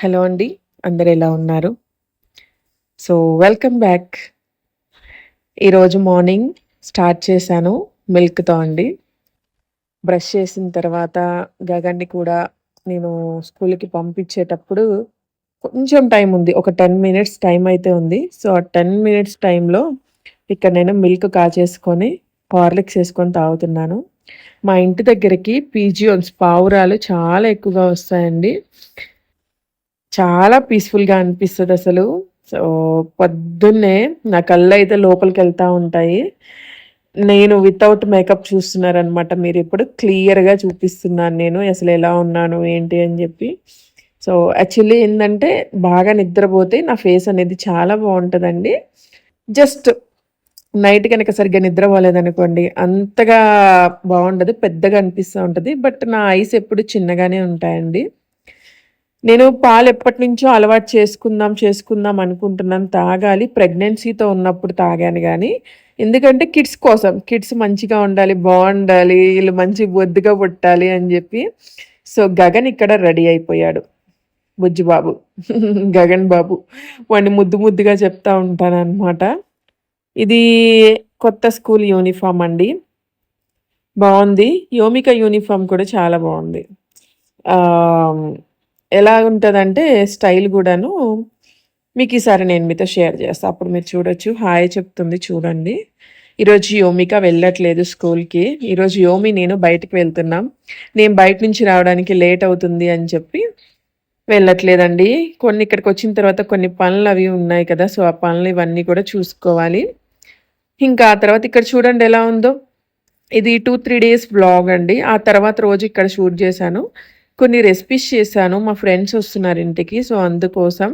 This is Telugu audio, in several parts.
హలో అండి. అందరు ఎలా ఉన్నారు? So, welcome back. ఈరోజు మార్నింగ్ స్టార్ట్ చేశాను మిల్క్‌తో అండి. బ్రష్ చేసిన తర్వాత గగన్‌ని కూడా నేను స్కూల్‌కి పంపించేటప్పుడు కొంచెం టైం ఉంది. ఒక 10 మినిట్స్ టైం అయితే ఉంది. సో, ఆ 10 మినిట్స్ టైంలో ఇక్కడ నేను మిల్క్ కాచేసుకొని, హార్లిక్స్ వేసుకొని తాగుతున్నాను. మా ఇంటి దగ్గరికి పీజియోన్స్ పావురాలు చాలా ఎక్కువగా వస్తాయండి. చాలా పీస్‌ఫుల్‌గా అనిపిస్తుంది అసలు. సో, పొద్దున్నే నా కళ్ళు అయితే లోపలికి వెళ్తూ ఉంటాయి. నేను వితౌట్ మేకప్ చూస్తున్నారనమాట మీరు ఇప్పుడు క్లియర్‌గా చూపిస్తున్నాను నేను అసలు ఎలా ఉన్నాను, ఏంటి అని చెప్పి. సో, యాక్చువల్లీ ఏంటంటే బాగా నిద్రపోతే నా ఫేస్ అనేది చాలా బాగుంటుందండి. జస్ట్ నైట్ కనుక సరిగ్గా నిద్రపోలేదనుకోండి అంతగా బాగుండదు పెద్దగా అనిపిస్తూ ఉంటుంది. బట్ నా ఐస్ ఎప్పుడు చిన్నగానే ఉంటాయండి. నేను పాలు ఎప్పటినుంచో అలవాటు చేసుకుందాం, చేసుకుందాం అనుకుంటున్నాను తాగాలి. ప్రెగ్నెన్సీతో ఉన్నప్పుడు తాగాను కానీ ఎందుకంటే కిడ్స్ కోసం. కిడ్స్ మంచిగా ఉండాలి, బాగుండాలి వీళ్ళు మంచి బొద్దుగా పుట్టాలి అని చెప్పి సో, గగన్ ఇక్కడ రెడీ అయిపోయాడు. బుజ్జి బాబు. గగన్ బాబు. వాడిని ముద్దు ముద్దుగా చెప్తా ఉంటాననమాట. ఇది కొత్త స్కూల్ యూనిఫామ్ అండి. బాగుంది యోమిక యూనిఫార్మ్ కూడా చాలా బాగుంది ఎలా ఉంటుందంటే స్టైల్ కూడాను మీకు ఈసారి నేను మీతో షేర్ చేస్తాను అప్పుడు మీరు చూడొచ్చు. హాయ్ చెప్తుంది చూడండి. ఈరోజు యోమిక వెళ్ళట్లేదు స్కూల్‌కి. ఈరోజు యోమి నేను బయటికి వెళ్తున్నాం. నేను బయట నుంచి రావడానికి లేట్ అవుతుంది అని చెప్పి వెళ్ళట్లేదండి. కొన్ని ఇక్కడికి వచ్చిన తర్వాత కొన్ని పనులు అవి ఉన్నాయి కదా! సో, ఆ పనులు ఇవన్నీ కూడా చూసుకోవాలి. ఇంకా ఆ తర్వాత ఇక్కడ చూడండి ఎలా ఉందో. ఇది 2, 3 డేస్ బ్లాగ్ అండి. ఆ తర్వాత రోజు ఇక్కడ షూట్ చేశాను. కొన్ని రెసిపీస్ చేశాను. మా ఫ్రెండ్స్ వస్తున్నారు ఇంటికి. సో, అందుకోసం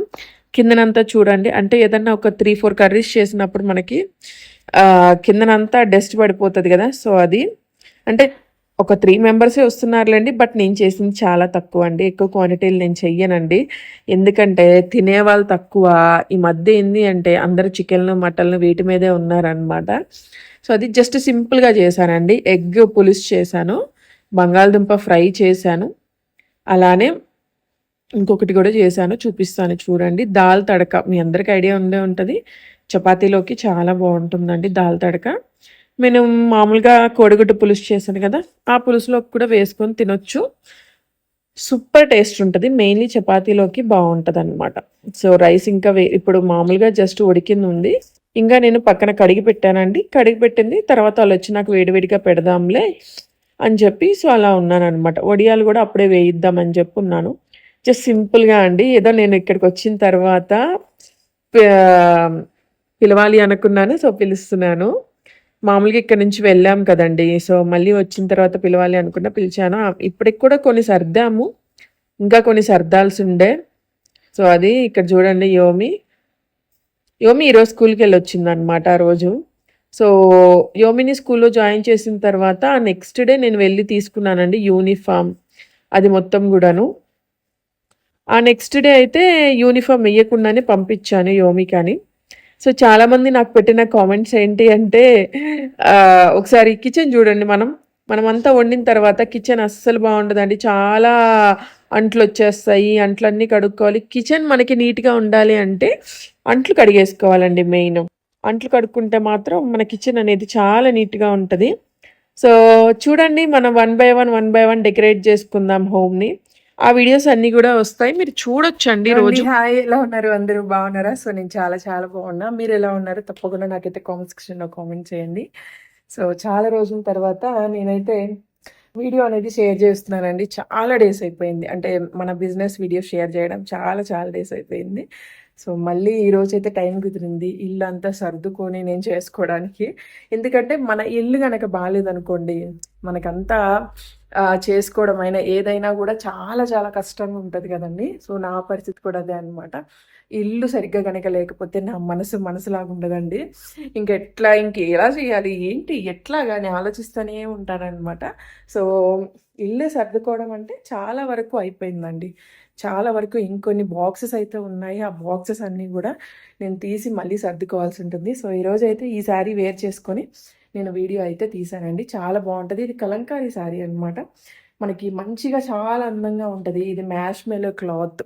కిందనంతా చూడండి. అంటే ఏదన్నా ఒక 3, 4 కర్రీస్ చేసినప్పుడు మనకి కిందనంతా డస్ట్ పడిపోతుంది కదా సో, అది అంటే ఒక త్రీ మెంబర్సే వస్తున్నారులేండి బట్ నేను చేసింది చాలా తక్కువ అండి ఎక్కువ క్వాంటిటీలు నేను చెయ్యనండి. ఎందుకంటే తినేవాళ్ళు తక్కువ. ఈ మధ్య ఏంది అంటే అందరూ చికెన్‌లు, మటన్‌లు వీటి మీదే ఉన్నారనమాట. సో, అది జస్ట్ సింపుల్‌గా చేశానండి. ఎగ్ పులుసు చేశాను. బంగాళదుంప ఫ్రై చేశాను. అలానే ఇంకొకటి కూడా చేశాను. చూపిస్తాను చూడండి. దాల్ తడక మీ అందరికి ఐడియా ఉండే ఉంటుంది చపాతీలోకి చాలా బాగుంటుందండి దాల్ తడక. నేను మామూలుగా కోడిగుడ్డు పులుసు చేశాను కదా! ఆ పులుసులోకి కూడా వేసుకొని తినొచ్చు. సూపర్ టేస్ట్ ఉంటుంది మెయిన్‌లీ చపాతీలోకి బాగుంటుంది అనమాట సో, రైస్ ఇంకా వే ఇప్పుడు మామూలుగా జస్ట్ ఉడికింది ఉంది ఇంకా నేను పక్కన కడిగి పెట్టానండి. కడిగి పెట్టింది తర్వాత వాళ్ళు వచ్చి నాకు వేడివేడిగా పెడదాంలే అని చెప్పి సో, అలా ఉన్నాననమాట. వడియాలు కూడా అప్పుడే వేయిద్దాం అని చెప్పి ఉన్నాను. జస్ట్ సింపుల్‌గా అండి. ఏదో నేను ఇక్కడికి వచ్చిన తర్వాత పిలవాలి అనుకున్నాను. సో, పిలుస్తున్నాను. మామూలుగా ఇక్కడి నుంచి వెళ్ళాం కదండీ! సో, మళ్ళీ వచ్చిన తర్వాత పిలవాలి అనుకున్నా పిలిచాను. ఇప్పటికి కూడా కొన్ని సర్దాము. ఇంకా కొన్ని సర్దాల్సి ఉండే సో, అది ఇక్కడ చూడండి యోమి. యోమి ఈరోజు వచ్చిందనమాట ఆ రోజు. సో, యోమిని స్కూల్‌లో జాయిన్ చేసిన తర్వాత నెక్స్ట్ డే నేను వెళ్ళి తీసుకున్నానండి యూనిఫార్మ్. అది మొత్తం కూడాను ఆ నెక్స్ట్ డే అయితే యూనిఫామ్ వేయకుండానే పంపించాను యోమికని. సో, చాలామంది నాకు పెట్టిన కామెంట్స్ ఏంటి అంటే ఒకసారి కిచెన్ చూడండి మనం. మనమంతా వండిన తర్వాత కిచెన్ అస్సలు బాగుండదండి చాలా అంట్లు వచ్చేస్తాయి అంట్లన్నీ కడుక్కోవాలి. కిచెన్ మనకి నీట్‌గా ఉండాలి అంటే అంట్లు కడిగేసుకోవాలండి మెయిన్. అంట్లు కడుక్కుంటే మాత్రం మన కిచెన్ అనేది చాలా నీట్‌గా ఉంటది. సో, చూడండి మనం one by one, one by one decorate చేసుకుందాం హోమ్‌ని. ఆ వీడియోస్ అన్నీ గూడా వస్తాయి. మీరు చూడొచ్చండి అండి రోజు. హాయ్ ఎలా ఉన్నారు అందరూ బాగున్నారా? సో, నేను చాలా చాలా బాగున్నా. మీరెలా ఉన్నారు? తప్పకుండా నాకైతే కామెంట్ సెక్షన్‌లో కామెంట్ చేయండి. సో, చాలా రోజుల తర్వాత నేనైతే వీడియో అనేది షేర్ చేస్తున్నానండి. చాలా డేస్ అయిపోయింది. అంటే మన బిజినెస్ వీడియో షేర్ చేయడం చాలా చాలా డేస్ అయిపోయింది. సో, మళ్ళీ ఈరోజైతే టైం కుదిరింది. ఇల్లు అంతా సర్దుకొని నేను చేసుకోవడానికి. ఎందుకంటే మన ఇల్లు కనుక బాలేదనుకోండి మనకంతా చేసుకోవడం చేసుకోవడమైనా ఏదైనా కూడా చాలా చాలా కష్టంగా ఉంటుంది కదండి సో, నా పరిస్థితి కూడా అదే అనమాట. ఇల్లు సరిగ్గా గనక లేకపోతే నా మనసు మనసులాగా ఉండదండి. ఇంకెట్లా ఇంకెలా చేయాలి? ఏంటి? ఎట్లా కానీ ఆలోచిస్తూనే ఉంటానన్నమాట సో, ఇల్లు సర్దుకోవడం అంటే చాలా వరకు అయిపోయిందండి. చాలా వరకు ఇంకొన్ని బాక్సెస్ అయితే ఉన్నాయి. ఆ బాక్సెస్ అన్నీ కూడా నేను తీసి మళ్ళీ సర్దుకోవాల్సి ఉంటుంది. సో, ఈరోజైతే ఈ శారీ వేర్ చేసుకొని నేను వీడియో అయితే తీసానండి చాలా బాగుంటుంది ఇది కలంకారీ శారీ అనమాట. మనకి మంచిగా చాలా అందంగా ఉంటుంది ఇది మ్యాష్ మెలో క్లాత్.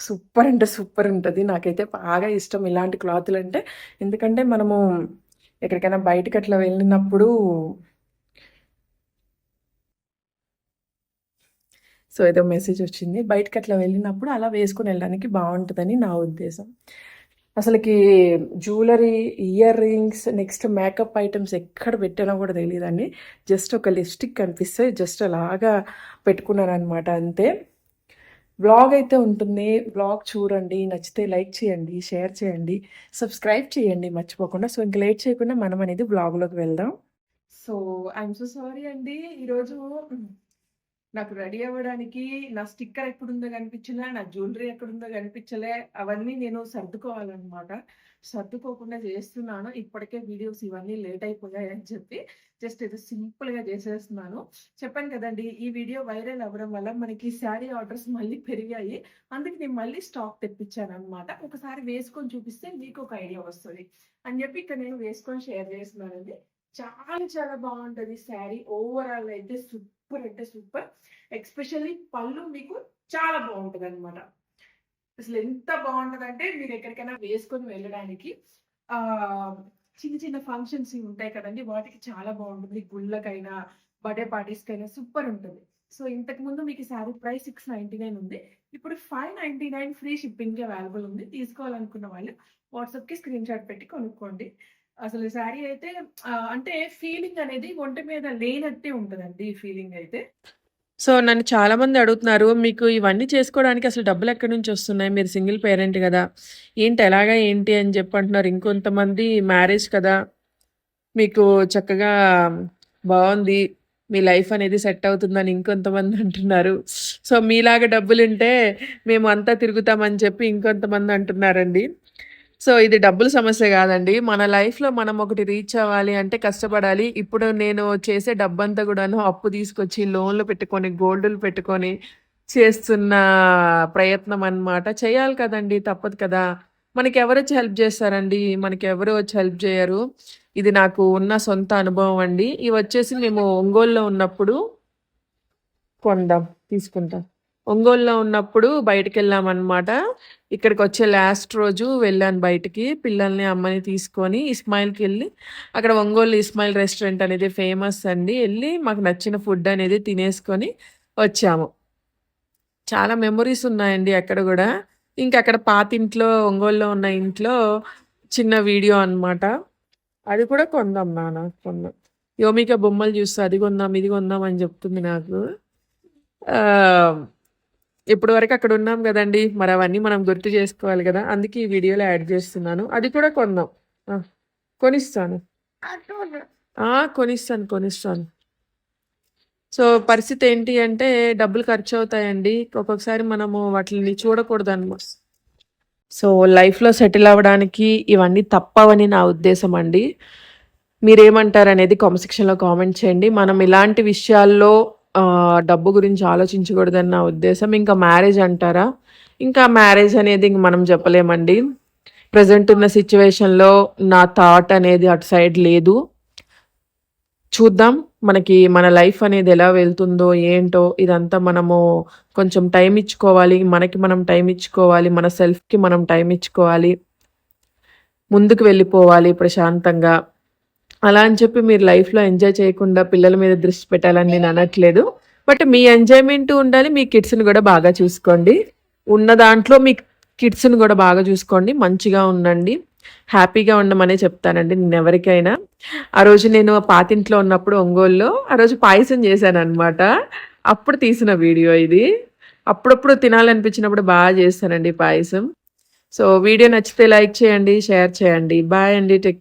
సూపర్ అంటే సూపర్ ఉంటుంది నాకైతే బాగా ఇష్టం ఇలాంటి క్లాతులు అంటే ఎందుకంటే మనము ఎక్కడికైనా బయటకి అట్లా వెళ్ళినప్పుడు సో, ఏదో మెసేజ్ వచ్చింది. బయటకి అట్లా వెళ్ళినప్పుడు అలా వేసుకుని వెళ్ళడానికి బాగుంటుందని నా ఉద్దేశం. అసలకి jewellery, ear rings, next makeup items ఎక్కడ పెట్టానో కూడా తెలియదండి జస్ట్ ఒక లిప్‌స్టిక్ కనిపిస్తే జస్ట్ అలాగా పెట్టుకున్నాననమాట అంతే. వ్లాగ్ అయితే ఉంటుంది. వ్లాగ్ చూడండి. నచ్చితే లైక్ చేయండి, షేర్ చేయండి, సబ్స్క్రైబ్ చేయండి మర్చిపోకుండా. సో, ఇంక లేట్ చేయకుండా మనం అనేది బ్లాగ్లోకి వెళ్దాం. సో, ఐఎమ్ సో సారీ అండి. ఈరోజు నాకు రెడీ అవ్వడానికి నా స్టిక్కర్ ఎక్కడుందో కనిపించలే, నా జ్యువెలరీ ఎక్కడుందో కనిపించలే. అవన్నీ నేను సర్దుకోవాలన్నమాట సర్దుకోకుండా చేస్తున్నాను. ఇప్పటికే వీడియోస్ ఇవన్నీ లేట్ అయిపోయాయని చెప్పి జస్ట్ ఏదో సింపుల్‌గా చేసేస్తున్నాను. చెప్పాను కదండీ! ఈ వీడియో వైరల్ అవ్వడం వల్ల మనకి శారీ ఆర్డర్స్ మళ్ళీ పెరిగాయి. అందుకే నేను మళ్ళీ స్టాక్ తెప్పించాను అనమాట ఒకసారి వేసుకొని చూపిస్తే మీకు ఒక ఐడియా వస్తుంది అని చెప్పి ఇక్కడ నేను వేసుకొని షేర్ చేస్తున్నానండి. చాలా చాలా బాగుంటది శారీ. ఓవరాల్ అయితే సూపర్ అంటే సూపర్. ఎక్స్పెషల్లీ పళ్ళు మీకు చాలా బావుంటదనమాట. అసలు ఎంత బాగుంటుందంటే మీరు ఎక్కడికైనా వేసుకొని వెళ్ళడానికి ఆ చిన్న చిన్న ఫంక్షన్స్ ఉంటాయి కదండీ! వాటికి చాలా బాగుంటుంది గుళ్ళకైనా, బర్త్‌డే పార్టీస్‌కైనా సూపర్ ఉంటుంది సో, ఇంతకు ముందు మీకు శారీ ప్రైస్ 699 ఉంది. ఇప్పుడు 599 ఫ్రీ షిప్పింగ్ అవైలబుల్ ఉంది. తీసుకోవాలనుకున్న వాళ్ళు వాట్సాప్‌కి స్క్రీన్‌షాట్ పెట్టి కొనుక్కోండి. అసలు శారీ అయితే అంటే ఫీలింగ్ అనేది ఒంటి మీద లేనట్టే ఉంటదండి ఈ ఫీలింగ్ అయితే. సో, నన్ను చాలామంది అడుగుతున్నారు. మీకు ఇవన్నీ చేసుకోవడానికి అసలు డబ్బులు ఎక్కడి నుంచి వస్తున్నాయి? మీరు సింగిల్ పేరెంట్ కదా ఏంటి ఎలాగా ఏంటి అని చెప్పి అంటున్నారు. ఇంకొంతమంది మ్యారేజ్ కదా! మీకు చక్కగా బాగుంది మీ లైఫ్ అనేది సెట్ అవుతుందని ఇంకొంతమంది అంటున్నారు. సో, మీలాగా డబ్బులుంటే మేము అంతా తిరుగుతామని చెప్పి ఇంకొంతమంది అంటున్నారండి. సో, ఇది డబ్బుల సమస్య కాదండి మన లైఫ్‌లో మనం ఒకటి రీచ్ అవ్వాలి అంటే కష్టపడాలి. ఇప్పుడు నేను చేసే డబ్బంతా కూడాను అప్పు తీసుకొచ్చి లోన్‌లు పెట్టుకొని, గోల్డ్లు పెట్టుకొని చేస్తున్న ప్రయత్నం అన్నమాట. చేయాలి కదండీ! తప్పదు కదా! మనకి ఎవరు వచ్చి హెల్ప్ చేస్తారండి మనకి ఎవరు వచ్చి హెల్ప్ చేయరు ఇది నాకు ఉన్న సొంత అనుభవం అండి. ఇవి వచ్చేసి మేము ఒంగోలులో ఉన్నప్పుడు కొందాం. తీసుకుంటాం ఒంగోలులో ఉన్నప్పుడు బయటికెళ్ళామనమాట. ఇక్కడికొచ్చే లాస్ట్ రోజు వెళ్ళాను బయటికి. పిల్లల్ని, అమ్మని తీసుకొని ఇస్మాయిల్కి వెళ్ళి అక్కడ ఒంగోలు ఇస్మాయిల్ రెస్టారెంట్ అనేది ఫేమస్ అండి. వెళ్ళి మాకు నచ్చిన ఫుడ్ అనేది తినేసుకొని వచ్చాము. చాలా మెమొరీస్ ఉన్నాయండి అక్కడ కూడా ఇంకా అక్కడ పాత ఇంట్లో ఒంగోలులో ఉన్న ఇంట్లో చిన్న వీడియో అనమాట. అది కూడా కొందాం నాన్న కొందాం. యోమిక బొమ్మలు చూస్తే అది కొందాం, ఇది కొందాం అని చెప్తుంది నాకు. ఆహ్, ఇప్పటి వరకు అక్కడ ఉన్నాం కదండి మరి అవన్నీ మనం గుర్తు చేసుకోవాలి కదా అందుకే ఈ వీడియోలో యాడ్ చేస్తున్నాను అది కూడా కొందాం. కొనిస్తాను. కొనిస్తాను. కొనిస్తాను. సో, పరిస్థితి ఏంటి అంటే డబ్బులు ఖర్చు అవుతాయండి ఒక్కొక్కసారి మనము వాటిని చూడకూడదు అనమాట సో, లైఫ్‌లో సెటిల్ అవ్వడానికి ఇవన్నీ తప్పవని నా ఉద్దేశం అండి. మీరేమంటారనేది కామెంట్ సెక్షన్‌లో కామెంట్ చేయండి. మనం ఇలాంటి విషయాల్లో డబ్బు గురించి ఆలోచించకూడదని నా ఉద్దేశం. ఇంకా మ్యారేజ్ అంటారా? ఇంకా మ్యారేజ్ అనేది ఇంక మనం చెప్పలేమండి. ప్రజెంట్ ఉన్న సిచ్యువేషన్లో నా థాట్ అనేది అటు సైడ్ లేదు. చూద్దాం. మనకి మన లైఫ్ అనేది ఎలా వెళ్తుందో, ఏంటో ఇదంతా మనము కొంచెం టైం ఇచ్చుకోవాలి. మనకి మనం టైం ఇచ్చుకోవాలి. మన సెల్ఫ్‌కి మనం టైం ఇచ్చుకోవాలి. ముందుకు వెళ్ళిపోవాలి ప్రశాంతంగా. అలా అని చెప్పి మీరు లైఫ్‌లో ఎంజాయ్ చేయకుండా పిల్లల మీద దృష్టి పెట్టాలని నేను అనట్లేదు. బట్ మీ ఎంజాయ్‌మెంట్ ఉండాలి. మీ కిడ్స్‌ని కూడా బాగా చూసుకోండి. ఉన్న దాంట్లో మీ కిడ్స్‌ని కూడా బాగా చూసుకోండి. మంచిగా ఉండండి. హ్యాపీగా ఉండమనే చెప్తానండి నేను ఎవరికైనా ఆ రోజు నేను పాతింట్లో ఉన్నప్పుడు ఒంగోలులో ఆ రోజు పాయసం చేశాను అనమాట అప్పుడు తీసిన వీడియో ఇది. అప్పుడప్పుడు తినాలనిపించినప్పుడు బాగా చేస్తానండి పాయసం. సో, వీడియో నచ్చితే లైక్ చేయండి, షేర్ చేయండి. బాయ్ అండి. టెక్